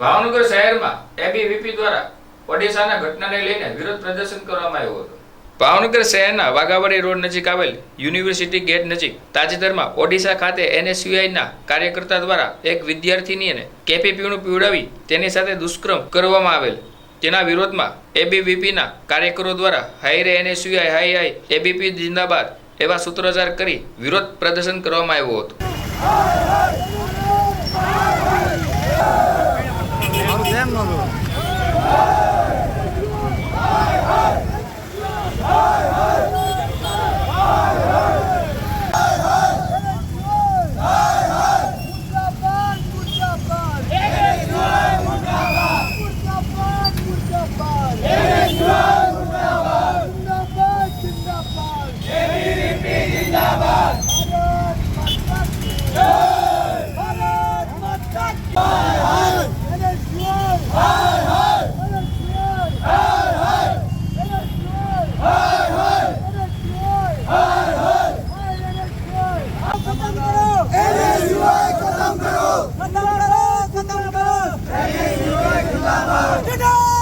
ભાવનગર શહેરમાં એબીવીપી દ્વારા ઓડિશાના ઘટનાને લઈને વિરોધ પ્રદર્શન કરવામાં આવ્યું હતું. ભાવનગર શહેરના વાઘાવાડી રોડ નજીક આવેલ યુનિવર્સિટી ગેટ નજીક તાજેતરમાં ઓડિશા ખાતે એનએસયુઆઈના કાર્યકર્તા દ્વારા એક વિદ્યાર્થીનીને કેફી પીણું પીવડાવી તેની સાથે દુષ્કર્મ કરવામાં આવેલ. તેના વિરોધમાં એબીવીપીના કાર્યકરો દ્વારા હાઈ રે એનએસયુઆઈ હાઈ હાઈ એબીપી જિંદાબાદ એવા સૂત્રોચ્ચાર કરી વિરોધ પ્રદર્શન કરવામાં આવ્યું હતું. Paulo! ਜਿੰਦਾਬਾਦ ਜਿੰਦਾਬਾਦ